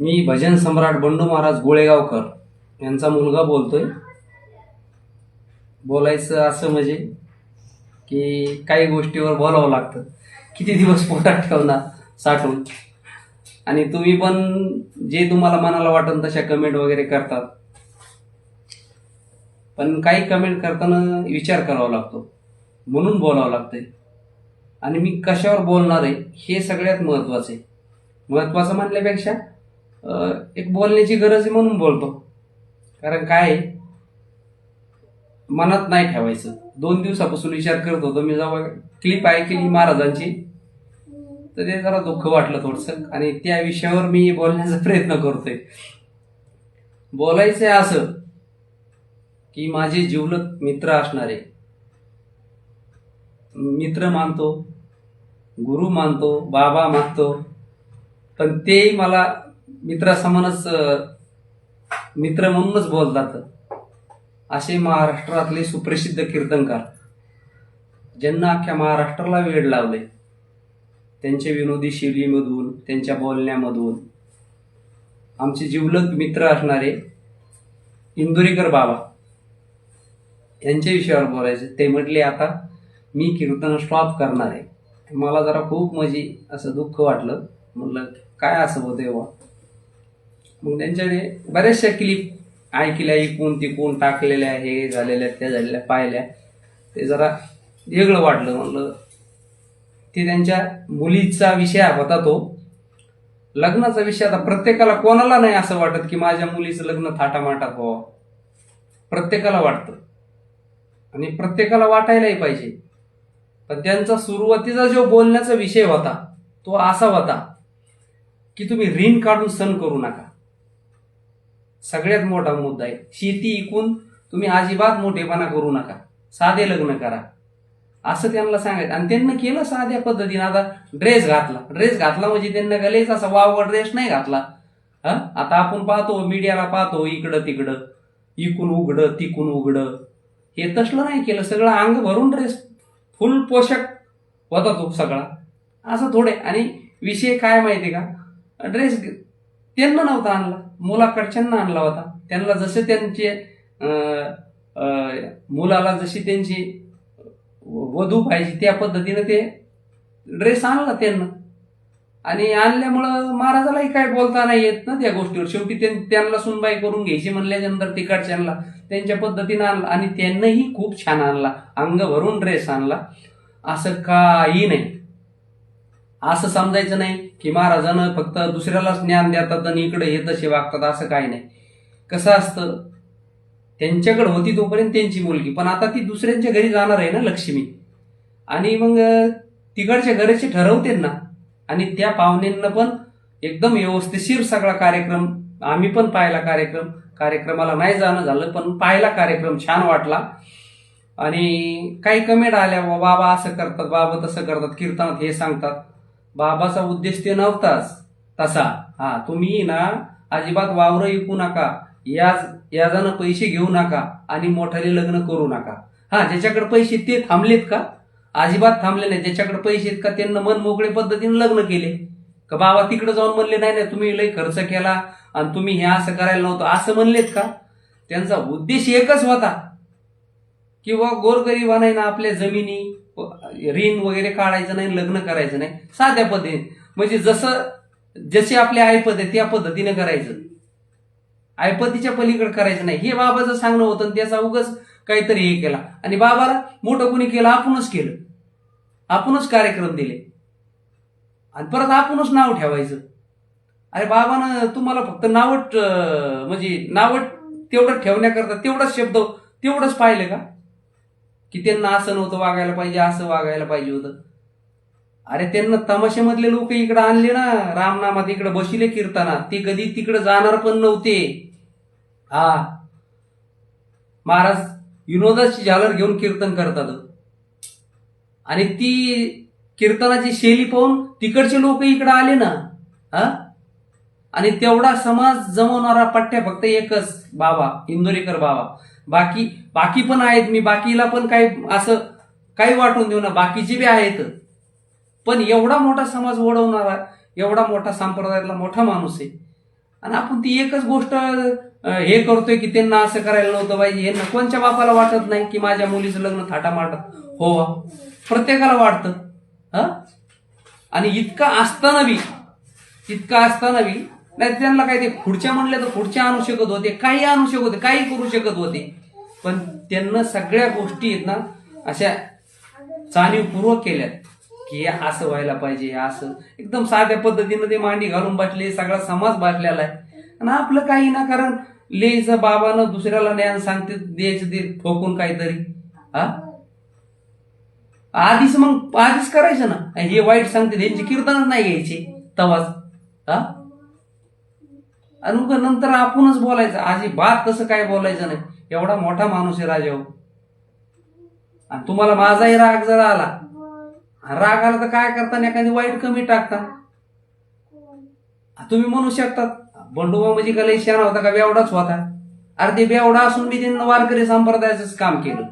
मी भजन सम्राट बंडू महाराज गोळेगावकर यांचा मुलगा बोलतोय. बोलायचं असं म्हणजे की काही गोष्टीवर बोलावं लागतं. किती दिवस पोटात ठेवणार साठवून? आणि तुम्ही पण जे तुम्हाला मनाला वाटेल तशा कमेंट वगैरे करतात. पण काही कमेंट करताना विचार करावा लागतो. म्हणून बोलावं लागतंय. आणि मी कशावर बोलणार आहे हे सगळ्यात महत्वाचं आहे. महत्वाचं म्हणल्यापेक्षा एक बोलण्याची गरज आहे म्हणून बोलतो. कारण काय? मनात नाही ठेवायचं. दोन दिवसापासून विचार करत होतो मी जेव्हा क्लिप ऐकली महाराजांची तर ते जरा दुःख वाटलं थोडंसं. आणि त्या विषयावर मी बोलण्याचा प्रयत्न करतोय. बोलायचंय असं की माझे जिवलग मित्र असणारे मित्र मानतो गुरु मानतो बाबा मानतो पण तेही मला मित्रासमानच मित्र म्हणूनच बोलतात. असे महाराष्ट्रातले सुप्रसिद्ध कीर्तनकार ज्यांना अख्ख्या महाराष्ट्राला वेळ लावले त्यांच्या विनोदी शैलीमधून त्यांच्या बोलण्यामधून. आमचे जिवलग मित्र असणारे इंदुरीकर बाबा यांच्या विषयावर बोलायचे. ते म्हटले आता मी कीर्तन स्टॉप करणार आहे. मला जरा खूप म्हणजे असं दुःख वाटलं. म्हटलं काय असं होतं बुवा? मग त्यांच्याने बऱ्याचशा क्लिप ऐकल्या ऐकून तिकून टाकलेल्या हे झालेल्या त्या झालेल्या पाहिल्या. ते जरा वेगळं वाटलं. म्हणलं ते त्यांच्या मुलीचा विषय होता तो. लग्नाचा विषय आता प्रत्येकाला कोणाला नाही असं वाटत की माझ्या मुलीचं लग्न थाटामाटात व्हावं. प्रत्येकाला वाटतं. आणि प्रत्येकाला वाटायलाही पाहिजे. पण त्यांचा सुरुवातीचा जो बोलण्याचा विषय होता तो असा होता की तुम्ही ऋण काढून सण करू नका. सगळ्यात मोठा मुद्दा आहे. शेती इकून तुम्ही अजिबात मोठेपणा करू नका. साधे लग्न करा. असं त्यांना सांगायचं. आणि त्यांना केलं साध्या पद्धतीने. आता ड्रेस घातला. ड्रेस घातला म्हणजे त्यांना गलेच असा वावगड ड्रेस नाही घातला. हा? आता आपण पाहतो मीडियाला पाहतो इकडं तिकडं. इकून उघडं तिकून उघडं. हे तसलं नाही केलं. सगळं अंग भरून ड्रेस फुल पोषक होता तो सगळा. असं थोडे आणि विषय काय माहिती का? ड्रेस त्यांना नव्हता आणला. मुलाकडच्यांना आणला होता. त्यांना जसे त्यांचे मुलाला जशी त्यांची वधू पाहिजे त्या पद्धतीनं ते ड्रेस आणला त्यांना. आणि आणल्यामुळं महाराजालाही काय बोलता नाही येत ना त्या गोष्टीवर. शेवटी त्यां- त्यांना सुनबाई करून घ्यायची म्हणल्यानंतर तिकडच्यांना त्यांच्या पद्धतीनं आणला. आणि त्यांनाही खूप छान आणला. अंग भरून ड्रेस आणला. असं काही नाही. असं समजायचं नाही की महाराजानं फक्त दुसऱ्यालाच ज्ञान देतात आणि इकडे हे तसे वागतात असं काही नाही. कसं असतं? त्यांच्याकडे होती तोपर्यंत त्यांची मुलगी पण आता ती दुसऱ्यांच्या घरी जाणार आहे ना लक्ष्मी. आणि मग तिकडच्या घराचे ठरवते ना. आणि त्या पाहुण्यांना पण एकदम व्यवस्थितशीर सगळा कार्यक्रम आम्ही पण पाहिला कार्यक्रम. कार्यक्रमाला नाही जाणं झालं पण पाहिला कार्यक्रम छान वाटला. आणि काही कमेंट आल्या बाबा असं करतात बाबा तसं करतात कीर्तनात हे सांगतात. बाबाचा उद्देश ते नव्हताच. तसा. हा तुम्ही ना अजिबात वावरं विकू नका. याज याजानं पैसे घेऊ नका आणि मोठ्याले लग्न करू नका. हा ज्याच्याकडे पैसे ते थांबलेत का? अजिबात थांबले नाही. ज्याच्याकडे पैसे आहेत का? त्यांना मन मोकळे पद्धतीने लग्न केले. का बाबा तिकडे जाऊन म्हणले नाही नाही तुम्ही लय खर्च केला आणि तुम्ही हे असं करायला नव्हतं. असं म्हणलेत का? त्यांचा उद्देश एकच होता. किंवा गोरगरीबांना ना आपल्या जमिनी ऋण वगैरे काढायचं नाही लग्न करायचं नाही. साध्या पद्धतीने. म्हणजे जसं जशी आपली ऐपत आहे त्या पद्धतीने करायचं. आयपतीच्या पलीकडे करायचं नाही. हे बाबाचं सांगणं होतं आणि त्याचा उगच काहीतरी हे केला. आणि बाबाला मोठं कुणी केलं आपणच केलं. आपणच कार्यक्रम दिले. आणि परत आपणच नाव ठेवायचं. अरे बाबानं तुम्हाला फक्त नावट म्हणजे नावट तेवढं ठेवण्याकरता तेवढाच शब्द तेवढंच पाहिलं का? की त्यांना असं नव्हतं वागायला पाहिजे असं वागायला पाहिजे होतं. अरे त्यांना तमाशामधले लोक इकडे आणले ना रामनामात इकडे बसिले कीर्तना ते कधी तिकडे जाणार पण नव्हते. हा. महाराज विनोदाची झालर घेऊन कीर्तन करतात. आणि ती कीर्तनाची शैली पाहून तिकडचे लोक इकडे आले ना हा? आणि तेवढा समाज जमवणारा पट्ट्या फक्त एकच बाबा इंदोरीकर बाबा. बाकी बाकी पण आहेत. मी बाकीला पण काही असं काही वाटून देऊ ना बाकीचे बी आहेत. पण एवढा मोठा समाज ओढवणारा एवढा मोठा संप्रदायातला मोठा माणूस आहे. आणि आपण ती एकच गोष्ट हे करतोय की त्यांना असं करायला नव्हतं पाहिजे. हे कोणच्या बापाला वाटत नाही की माझ्या मुलीचं लग्न थाटामाटात हो प्रत्येकाला वाटतं. हा? आणि इतकं असताना बी इतकं असताना बी नाही त्यांना काय ते खुर्च्या म्हणले तर खुर्च्या आणू शकत होते काही आणू शकत होते काही करू शकत होते. पण त्यांना सगळ्या गोष्टी आहेत ना अशा जाणीवपूर्वक केल्यात की हे असं व्हायला पाहिजे असं. एकदम साध्या पद्धतीनं ते मांडी घालून बसले सगळा समाज बसलेला आहे. आणि आपलं काही ना कारण लेचं बाबानं दुसऱ्याला ज्ञान सांगते द्यायचं ते ठोकून काहीतरी. हा? आधीच मग आधीच करायचं ना. हे वाईट सांगते त्यांची कीर्तनच नाही घ्यायची. तवाच. हा? आणि मग नंतर आपणच बोलायचं आजी बात कसं काय बोलायचं नाही. एवढा मोठा माणूस आहे राजा हो. आणि तुम्हाला माझाही राग जर आला. राग आला तर काय करता एखादी वाईट कमी टाकता? तुम्ही म्हणू शकतात बंडोबा म्हणजे का लई शहाणा होता का बेवडाच होता. अरे ते बेवडा असून मी त्यांना वारकरी संप्रदायाचंच काम केलं.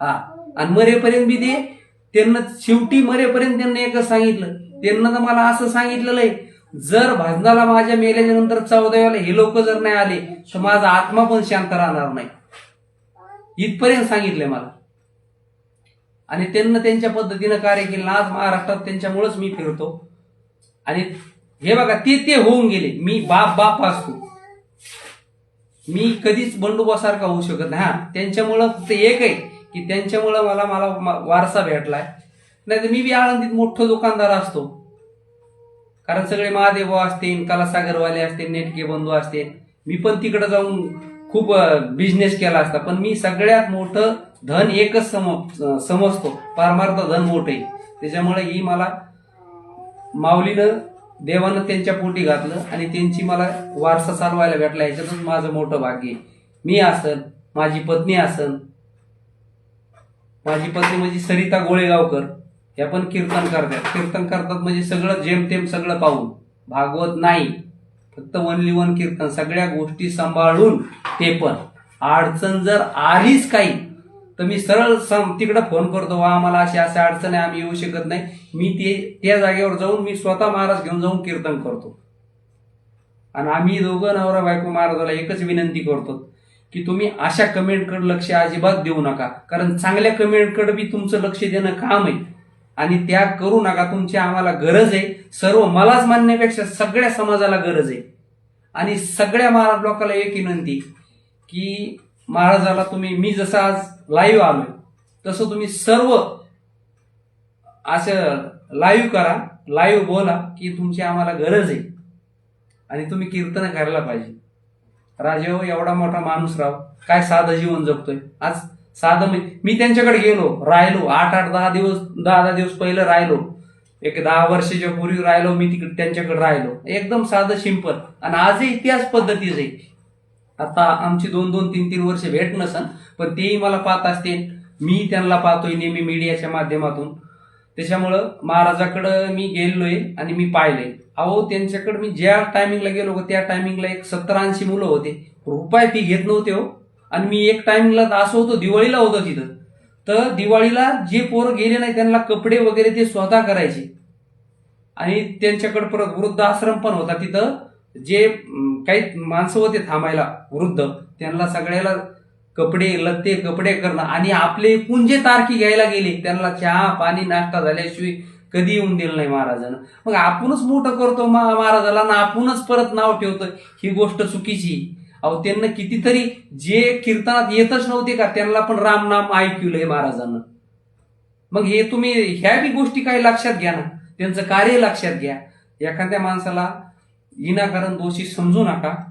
हा. आणि मरेपर्यंत बी ते त्यांना शेवटी मरेपर्यंत त्यांना एकच सांगितलं. त्यांना तर मला असं सांगितलेलं आहे जर भाजनाला माझ्या मेल्याच्या नंतर चौदाव्याला हे लोक जर नाही आले तर माझा आत्मा पण शांत राहणार नाही. इथपर्यंत सांगितलंय मला. आणि त्यांना त्यांच्या पद्धतीनं कार्य केलं आज महाराष्ट्रात त्यांच्यामुळेच मी फिरतो. आणि हे बघा ते ते होऊन गेले. मी बाप बाप असतो. मी कधीच बंडोबासारखा होऊ शकत नाही. हा त्यांच्यामुळं फक्त एक आहे की त्यांच्यामुळं मला मला वारसा भेटलाय. नाही तर मी बी आळंदीत मोठं दुकानदार असतो. कारण सगळे महादेव असतील कलासागरवाले असतील नेटके बंधू असतील. मी पण तिकडे जाऊन खूप बिझनेस केला असता. पण मी सगळ्यात मोठं धन एकच सम समजतो. पारमार्थ धन मोठं आहे. त्याच्यामुळे ही मला माऊलीनं देवानं त्यांच्या पोटी घातलं आणि त्यांची मला वारसा चालवायला भेटला. ह्याच्यातच माझं मोठं भाग्य मी असन माझी पत्नी असन. माझी पत्नी म्हणजे सरिता गोळेगावकर. त्या पण कीर्तन करतात. कीर्तन करतात म्हणजे सगळं जेमतेम सगळं पाहून. भागवत नाही. फक्त वनली वन कीर्तन. सगळ्या गोष्टी सांभाळून ते पण. अडचण जर आलीच काही तर मी सरळ सम तिकडं फोन करतो वा आम्हाला अशी अशा अडचण आहे आम्ही येऊ शकत नाही. मी ते त्या जागेवर जाऊन मी स्वतः महाराज घेऊन जाऊन कीर्तन करतो. आणि आम्ही दोघं नवरा बायको महाराजाला एकच विनंती करतो की तुम्ही अशा कमेंटकडे लक्ष अजिबात देऊ नका. कारण चांगल्या कमेंटकडे बी तुमचं लक्ष देणं काम आहे. आणि त्या करू नका तुमची आम्हाला गरज आहे. सर्व मलाच मानण्यापेक्षा सगळ्या समाजाला गरज आहे. आणि सगळ्या महाराज लोकांना एक विनंती की महाराजाला तुम्ही मी जसं आज लाईव्ह आलोय तसं तुम्ही सर्व असं लाईव्ह करा लाईव्ह बोला की तुमची आम्हाला गरज आहे. आणि तुम्ही कीर्तन करायला पाहिजे. राजेहो एवढा मोठा माणूस राव काय साधं जीवन जगतोय. आज साधं मी त्यांच्याकडे गेलो राहिलो. आठ आठ दहा दिवस दहा दहा दिवस पहिलं राहिलो. एक दहा वर्षाच्या पूर्वी राहिलो मी तिकडे त्यांच्याकडे राहिलो. एकदम साधं सिंपल आणि आजही त्याच पद्धतीच आहे. आता आमची दोन दोन तीन तीन वर्ष भेट नसन पण तेही मला पाहत असतील. मी त्यांना पाहतोय नेहमी मीडियाच्या माध्यमातून. त्याच्यामुळं महाराजाकडं मी गेलोय आणि मी पाहिलंय. अहो त्यांच्याकडे मी ज्या टायमिंगला गेलो होतो त्या टायमिंगला एक सत्तर ऐंशी मुलं होते. रुपये फी घेत नव्हते हो. आणि मी एक टाइमला असं होतो दिवाळीला होतो तिथं. तर दिवाळीला जे पोरं गेले नाही त्यांना कपडे वगैरे ते स्वतः करायचे. आणि त्यांच्याकडे परत वृद्ध आश्रम पण होता तिथं. जे काही माणसं होते थांबायला वृद्ध त्यांना सगळ्याला कपडे लत्ते कपडे करणं. आणि आपले पुंजे तारखी घ्यायला गेले त्यांना चहा पाणी नाश्ता झाल्याशिवाय कधी येऊन दिलं नाही महाराजानं. मग आपणच मोठं करतो महाराजाला ना आपणच परत नाव ठेवतो ही गोष्ट चुकीची अहो त्यांना कितीतरी जे कीर्तनात येतच नव्हते का त्यांना पण राम नाम ऐकलंय महाराजांना. मग हे तुम्ही ह्या बी गोष्टी काही लक्षात घ्या ना. त्यांचं कार्य लक्षात घ्या. एखाद्या माणसाला विनाकारण दोषी समजू नका.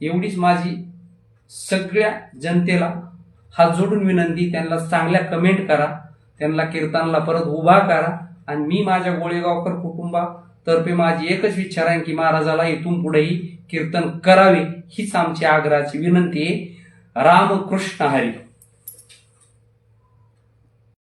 एवढीच माझी सगळ्या जनतेला हात जोडून विनंती त्यांना चांगल्या कमेंट करा. त्यांना कीर्तनाला परत उभा करा. आणि मी माझ्या गोळेगावकर कुटुंबा तर्फे माझी एकच इच्छा राहील की महाराजाला इथून पुढेही कीर्तन करावे हीच आमची आग्रहाची विनंती आहे. रामकृष्ण हरी.